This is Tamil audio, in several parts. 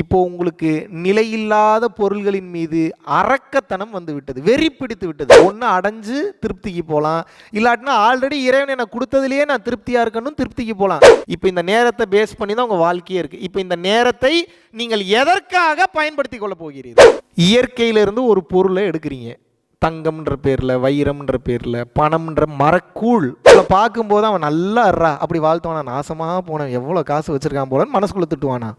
இப்போ உங்களுக்கு நிலையில்லாத பொருள்களின் மீது அரக்கத்தனம் வந்து விட்டது வெறி பிடித்து விட்டது. ஒன்று அடைஞ்சு திருப்திக்கு போகலாம் இல்லாட்டினா ஆல்ரெடி இறைவன் எனக்கு கொடுத்ததுலேயே நான் திருப்தியாக இருக்கணும் திருப்திக்கு போகலாம் இப்போ இந்த நேரத்தை பேஸ் பண்ணி தான் உங்கள் வாழ்க்கையே இருக்குது இப்போ இந்த நேரத்தை நீங்கள் எதற்காக பயன்படுத்தி கொள்ள போகிறீர்கள்? இயற்கையிலிருந்து ஒரு பொருளை எடுக்கிறீங்க. தங்கம்ன்ற பேரில் வைரம்ன்ற பேரில் பணம்ன்ற மரக்கூழ். இதை பார்க்கும்போது அவன் நல்லா இருறா அப்படி வாழ்த்தவனா? நாசமாக போனவன். எவ்வளோ காசு வச்சுருக்கான் போலன்னு மனசுக்குள்ளே திட்டுவானா?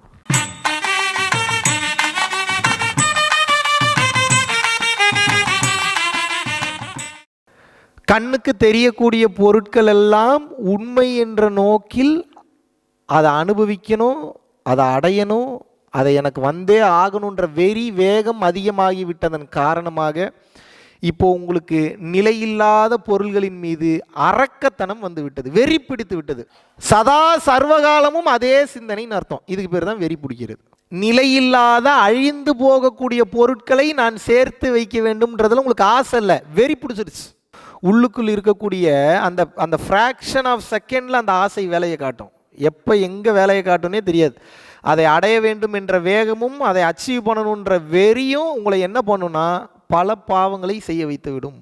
கண்ணுக்கு தெரியக்கூடிய பொருட்கள் எல்லாம் உண்மை என்ற நோக்கில் அதை அனுபவிக்கணும் அதை அடையணும் அதை எனக்கு வந்தே ஆகணுன்ற வெறி வேகம் அதிகமாகி விட்டதன் காரணமாக இப்போ உங்களுக்கு நிலையில்லாத பொருள்களின் மீது அரக்கத்தனம் வந்து விட்டது வெறி பிடித்து விட்டது. சதா சர்வகாலமும் அதே சிந்தனைன்னு அர்த்தம். இதுக்கு பேர் தான் வெறி பிடிக்கிறது. நிலையில்லாத அழிந்து போகக்கூடிய பொருட்களை நான் சேர்த்து வைக்க வேண்டும்ன்றதுல உங்களுக்கு ஆசை இல்லை வெறி பிடிச்சிருச்சு. உள்ளுக்குள் இருக்கக்கூடிய அந்த அந்த ஃப்ராக்ஷன் ஆஃப் செகண்டில் அந்த ஆசை வேலையை காட்டும். எப்போ எங்கே வேலையை காட்டும்னே தெரியாது. அதை அடைய வேண்டும் என்ற வேகமும் அதை அச்சீவ் பண்ணணுன்ற வெறியும் உங்களை என்ன பண்ணுன்னா பல பாவங்களை செய்ய வைத்து விடும்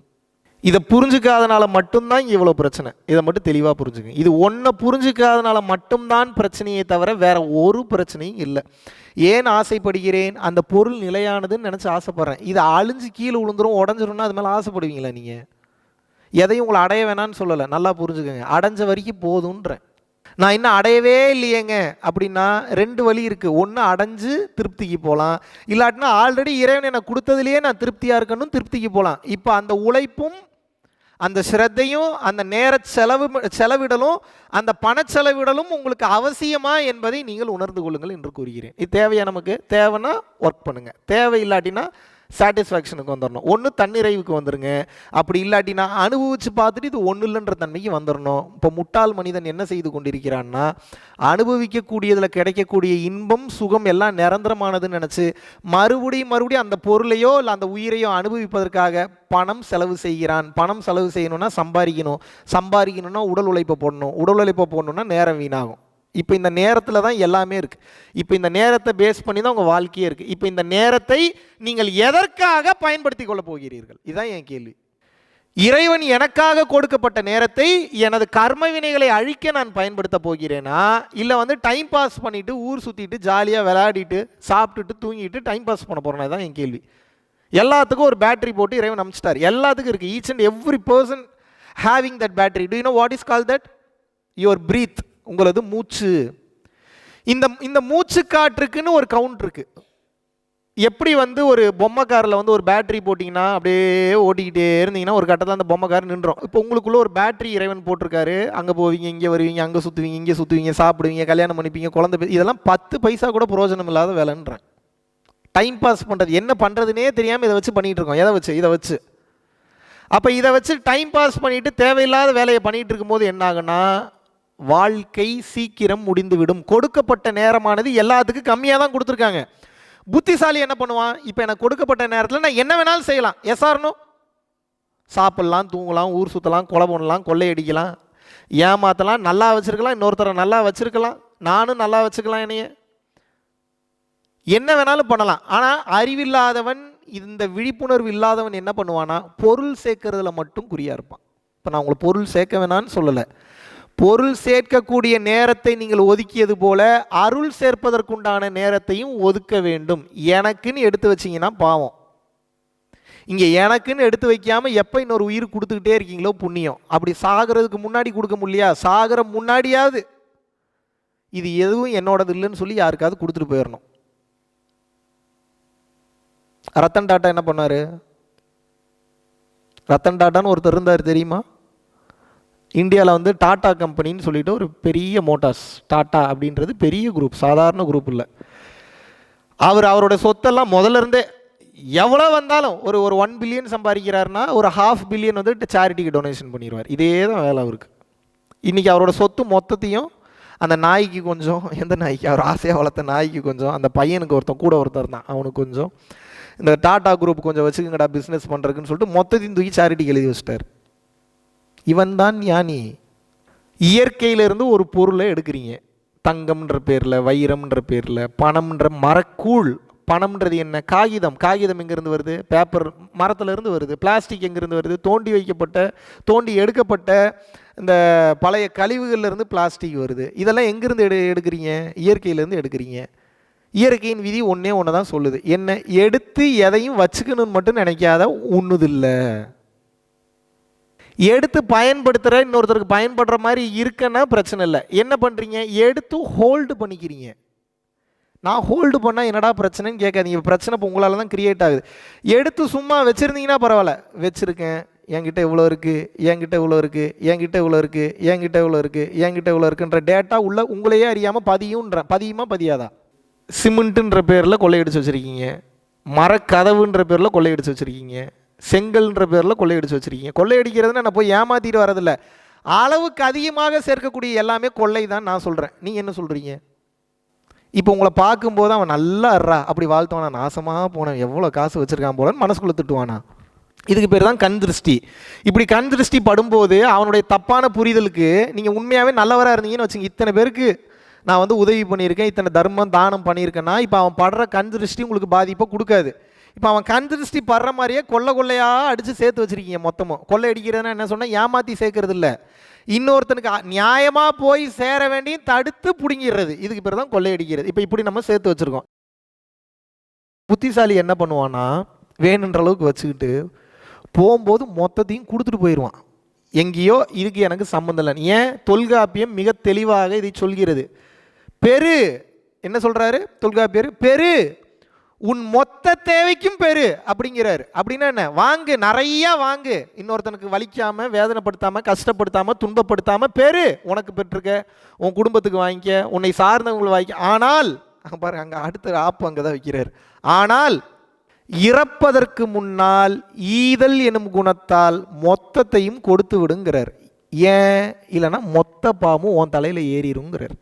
இதை புரிஞ்சுக்காதனால மட்டும்தான் இவ்வளோ பிரச்சனை. இதை மட்டும் தெளிவாக புரிஞ்சுங்க இது ஒன்றை புரிஞ்சுக்காதனால மட்டும்தான் பிரச்சனையே தவிர வேற ஒரு பிரச்சனையும் இல்லை. ஏன் ஆசைப்படுகிறேன்? அந்த பொருள் நிலையானதுன்னு நினச்சி ஆசைப்பட்றேன். இது அழிஞ்சு கீழே விழுந்துரும் உடஞ்சிரும்னா அது மேலே ஆசைப்படுவீங்களா நீங்கள் எதையும் உங்களை அடைய வேணான்னு சொல்லலை. நல்லா புரிஞ்சுக்கோங்க. அடைஞ்ச வரைக்கும் போதுன்றேன் நான் இன்னும் அடையவே இல்லையேங்க அப்படின்னா ரெண்டு வழி இருக்குது ஒன்று அடைஞ்சு திருப்திக்கு போகலாம். இல்லாட்டினா ஆல்ரெடி இறைவன் எனக்கு கொடுத்ததுலேயே நான் திருப்தியாக இருக்கணும் திருப்திக்கு போகலாம். இப்போ அந்த உழைப்பும் அந்த ஸ்ரத்தையும் அந்த நேர செலவு செலவிடலும் அந்த பணச்செலவிடலும் உங்களுக்கு அவசியமா என்பதை நீங்கள் உணர்ந்து கொள்ளுங்கள் என்று கூறுகிறேன். இது தேவையா நமக்கு? தேவைன்னா ஒர்க் பண்ணுங்கள் தேவை இல்லாட்டினா சாட்டிஸ்ஃபேக்ஷனுக்கு வந்துடணும் ஒன்று தன்னிறைவுக்கு வந்துருங்க. அப்படி இல்லாட்டினா அனுபவித்து பார்த்துட்டு இது ஒன்றும் இல்லைன்ற தன்மைக்கு வந்துடணும் இப்போ முட்டாள் மனிதன் என்ன செய்து கொண்டிருக்கிறான்னா அனுபவிக்கக்கூடியதில் கிடைக்கக்கூடிய இன்பம் சுகம் எல்லாம் நிரந்தரமானதுன்னு நினச்சி மறுபடியும் மறுபடியும் அந்த பொருளையோ இல்லை அந்த உயிரையோ அனுபவிப்பதற்காக பணம் செலவு செய்கிறான். பணம் செலவு செய்யணும்னா சம்பாதிக்கணும். சம்பாதிக்கணும்னா உடல் உழைப்பை போடணும். உடல் உழைப்பை போடணும்னா நேரம் வீணாகும். இப்போ இந்த நேரத்தில் தான் எல்லாமே இருக்குது இப்போ இந்த நேரத்தை பேஸ் பண்ணி தான் உங்கள் வாழ்க்கையே இருக்குது இப்போ இந்த நேரத்தை நீங்கள் எதற்காக பயன்படுத்தி கொள்ள போகிறீர்கள்? இதுதான் என் கேள்வி. இறைவன் எனக்காக கொடுக்கப்பட்ட நேரத்தை எனது கர்ம வினைகளை அழிக்க நான் பயன்படுத்த போகிறேனா? இல்லை வந்து டைம் பாஸ் பண்ணிவிட்டு ஊர் சுற்றிட்டு ஜாலியாக விளையாடிட்டு சாப்பிட்டுட்டு தூங்கிட்டு டைம் பாஸ் பண்ண போகிறேன் தான் என் கேள்வி. எல்லாத்துக்கும் ஒரு பேட்டரி போட்டு இறைவன் அமிச்சிட்டார். எல்லாத்துக்கும் இருக்குது each and every person having that battery to you know what is call that your breath உங்களது மூச்சு. இந்த இந்த மூச்சு காற்றுக்குன்னு ஒரு கவுண்ட் இருக்குது எப்படி வந்து ஒரு பொம்மை காரில் வந்து ஒரு பேட்ரி போட்டிங்கன்னா அப்படியே ஓட்டிக்கிட்டே இருந்தீங்கன்னா ஒரு கட்டத்தில் அந்த பொம்மை கார் நின்றோம் இப்போ உங்களுக்குள்ளே ஒரு பேட்டரி இறைவன் போட்டிருக்காரு. அங்கே போவீங்க இங்கே வருவீங்க அங்கே சுற்றுவீங்க இங்கே சுற்றுவீங்க சாப்பிடுவீங்க கல்யாணம் பண்ணிப்பீங்க குழந்தை இதெல்லாம் பத்து பைசா கூட பிரயோஜனம் இல்லாத வேலைன்றேன் டைம் பாஸ் பண்ணுறது என்ன பண்ணுறதுனே தெரியாமல் இதை வச்சு பண்ணிகிட்டு இருக்கோம். எதை வச்சு? இதை வச்சு. அப்போ இதை வச்சு டைம் பாஸ் பண்ணிவிட்டு தேவையில்லாத வேலையை பண்ணிகிட்டு இருக்கும்போது என்ன ஆகுன்னா வாழ்க்கை சீக்கிரம் முடிந்துவிடும். கொடுக்கப்பட்ட நேரமானது எல்லாத்துக்கும் கம்மியாக தான் கொடுத்துருக்காங்க. புத்திசாலி என்ன பண்ணுவான்? இப்போ எனக்கு கொடுக்கப்பட்ட நேரத்தில் நான் என்ன வேணாலும் செய்யலாம். எஸ்ஆர்னோ சாப்பிட்லாம் தூங்கலாம் ஊர் சுற்றலாம் கொலை பண்ணலாம் கொள்ளையடிக்கலாம் ஏமாற்றலாம் நல்லா வச்சுருக்கலாம் இன்னொருத்தரை நல்லா வச்சுருக்கலாம் நானும் நல்லா வச்சுக்கலாம் என்னைய. என்ன வேணாலும் பண்ணலாம். ஆனால் அறிவில்லாதவன் இந்த விழிப்புணர்வு இல்லாதவன் என்ன பண்ணுவானா பொருள் சேர்க்கறதுல மட்டும் குறியாக இருப்பான். இப்போ நான் உங்களை பொருள் சேர்க்க வேணான்னு சொல்லலை. பொருள் சேர்க்கக்கூடிய நேரத்தை நீங்கள் ஒதுக்கியது போல அருள் சேர்ப்பதற்குண்டான நேரத்தையும் ஒதுக்க வேண்டும். எனக்குன்னு எடுத்து வச்சிங்கன்னா பாவம். இங்கே எனக்குன்னு எடுத்து வைக்காமல் எப்போ இன்னொரு உயிர் கொடுத்துக்கிட்டே இருக்கீங்களோ புண்ணியம். அப்படி சாகிறதுக்கு முன்னாடி கொடுக்க முடியலையா? சாகிற முன்னாடியாவது. இது எதுவும் என்னோடது இல்லைன்னு சொல்லி யாருக்காவது கொடுத்துட்டு போயிடணும் ரத்தன் டாட்டா என்ன பண்ணாரு? ரத்தன் டாட்டான்னு ஒருத்தர் இருந்தார் தெரியுமா? இந்தியாவில் வந்து டாடா கம்பெனின்னு சொல்லிட்டு ஒரு பெரிய மோட்டார்ஸ் டாடா அப்படின்றது பெரிய குரூப் சாதாரண குரூப் இல்லை. அவர் அவரோட சொத்தெல்லாம் முதல்ல இருந்தே எவ்வளோ வந்தாலும் ஒரு ஒரு ஒன் பில்லியன் சம்பாதிக்கிறாருன்னா ஒரு ஹாஃப் பில்லியன் வந்து சேரிட்டிக்கு டொனேஷன் பண்ணிடுவார். இதே தான் வேலை அவருக்கு. இன்றைக்கி அவரோட சொத்து மொத்தத்தையும் அந்த நாய்க்கு கொஞ்சம் எந்த நாய்க்கு? அவர் ஆசையாக வளர்த்த நாய்க்கு கொஞ்சம் அந்த பையனுக்கு ஒருத்தன் கூட ஒருத்தர் தான் அவனுக்கு கொஞ்சம். இந்த டாடா குரூப் கொஞ்சம் வச்சுக்கங்கடா பிஸ்னஸ் பண்ணுறதுக்குன்னு சொல்லிட்டு மொத்தத்தையும் தூக்கி சேரிட்டிக்கு எழுதி வச்சிட்டார். இவன்தான் ஞானி. இயற்கையிலிருந்து ஒரு பொருளை எடுக்கிறீங்க. தங்கம்ன்ற பேரில் வைரம்ன்ற பேரில் பணம்ன்ற மரக்கூழ். பணம்ன்றது என்ன? காகிதம். காகிதம் எங்கேருந்து வருது? பேப்பர் மரத்துலேருந்து வருது. பிளாஸ்டிக் எங்கேருந்து வருது? தோண்டி வைக்கப்பட்ட தோண்டி எடுக்கப்பட்ட இந்த பழைய கழிவுகள்லேருந்து பிளாஸ்டிக் வருது. இதெல்லாம் எங்கேருந்து எடு எடுக்கிறீங்க? இயற்கையிலேருந்து எடுக்கிறீங்க. இயற்கையின் விதி ஒன்றே ஒன்று தான் சொல்லுது. என்ன? எடுத்து எதையும் வச்சுக்கணும்னு மட்டும் நினைக்காத உண்ணுதில்லை எடுத்து பயன்படுத்துகிற இன்னொருத்தருக்கு பயன்படுற மாதிரி இருக்குன்னா பிரச்சனை இல்லை. என்ன பண்ணுறீங்க எடுத்து ஹோல்டு பண்ணிக்கிறீங்க. நான் ஹோல்டு பண்ணால் என்னடா பிரச்சனைன்னு கேட்காதீங்க. பிரச்சனை இப்போ உங்களால் தான் க்ரியேட் ஆகுது. எடுத்து சும்மா வச்சுருந்தீங்கன்னா பரவாயில்ல. வச்சுருக்கேன். என்கிட்ட இவ்வளோ இருக்குது என்கிட்ட இவ்வளோ இருக்குது என்கிட்ட இவ்வளோ இருக்குது என்கிட்ட இவ்வளோ இருக்குது என்கிட்ட இவ்வளோ இருக்குன்ற டேட்டா உள்ள உங்களையே அறியாமல் பதியுன்ற பதியுமா பதியாதா? சிமெண்ட்டுன்ற பேரில் கொள்ளையடிச்சு வச்சுருக்கீங்க. மரக்கதவுன்ற பேரில் கொள்ளையடிச்சு வச்சுருக்கீங்க. செங்கல்ன்ற பேரில் கொள்ளையடிச்சு வச்சுருக்கீங்க. கொள்ளையடிக்கிறதுனா நான் போய் ஏமாற்றிட்டு வரதில்ல அளவுக்கு அதிகமாக சேர்க்கக்கூடிய எல்லாமே கொள்ளை தான் நான் சொல்கிறேன் நீங்கள் என்ன சொல்கிறீங்க இப்போ உங்களை பார்க்கும்போது அவன் நல்லா அறா அப்படி வாழ்த்துவானா நாசமாக போனவன் எவ்வளோ காசு வச்சுருக்கான் போலன்னு மனசுக்குள்ளே திட்டுவானா? இதுக்கு பேர் தான் கண் திருஷ்டி. இப்படி கண் திருஷ்டி படும்போது அவனுடைய தப்பான புரிதலுக்கு நீங்கள் உண்மையாகவே நல்லவராக இருந்தீங்கன்னு வச்சுங்க இத்தனை பேருக்கு நான் வந்து உதவி பண்ணியிருக்கேன் இத்தனை தர்மம் தானம் பண்ணியிருக்கேன்னா இப்போ அவன் படுற கண் திருஷ்டி உங்களுக்கு பாதிப்பை கொடுக்காது. இப்போ அவன் கண் திருஷ்டி படுற மாதிரியே கொள்ளை கொள்ளையாக அடித்து சேர்த்து வச்சுருக்கீங்க மொத்தமும் கொள்ளை அடிக்கிறதுனா என்ன சொன்னால் ஏமாற்றி சேர்க்கறது இல்லை. இன்னொருத்தனுக்கு நியாயமாக போய் சேர வேண்டியும் தடுத்து பிடுங்கிடுறது. இதுக்கு பேர் தான் கொள்ளையடிக்கிறது இப்போ இப்படி நம்ம சேர்த்து வச்சுருக்கோம். புத்திசாலி என்ன பண்ணுவான்னா வேணுன்ற அளவுக்கு வச்சுக்கிட்டு போகும்போது மொத்தத்தையும் கொடுத்துட்டு போயிடுவான் எங்கேயோ இதுக்கு எனக்கு சம்மந்தம் இல்லை. ஏன்? தொல்காப்பியம் மிக தெளிவாக இதை சொல்கிறது. பெரு! என்ன சொல்கிறாரு தொல்காப்பியர்? பெரு! உன் மொத்த தேவைக்கும் பெரு அப்படிங்கிறாரு. அப்படின்னா என்ன? வாங்கு நிறையா வாங்கு. இன்னொருத்தனுக்கு வலிக்காமல் வேதனைப்படுத்தாமல் கஷ்டப்படுத்தாமல் துன்பப்படுத்தாமல் பெரு உனக்கு பெற்றிருக்க. உன் குடும்பத்துக்கு வாங்கிக்க உன்னை சார்ந்தவங்களை வாங்கிக்க. ஆனால் அங்கே பாருங்க அங்கே அடுத்த ஆப்பு அங்கே தான் வைக்கிறார். ஆனால் இறப்பதற்கு முன்னால் ஈதல் எனும் குணத்தால் மொத்தத்தையும் கொடுத்து விடுங்கிறார். ஏன்? இல்லைன்னா மொத்த பாமும் உன் தலையில் ஏறிடுங்கிறார்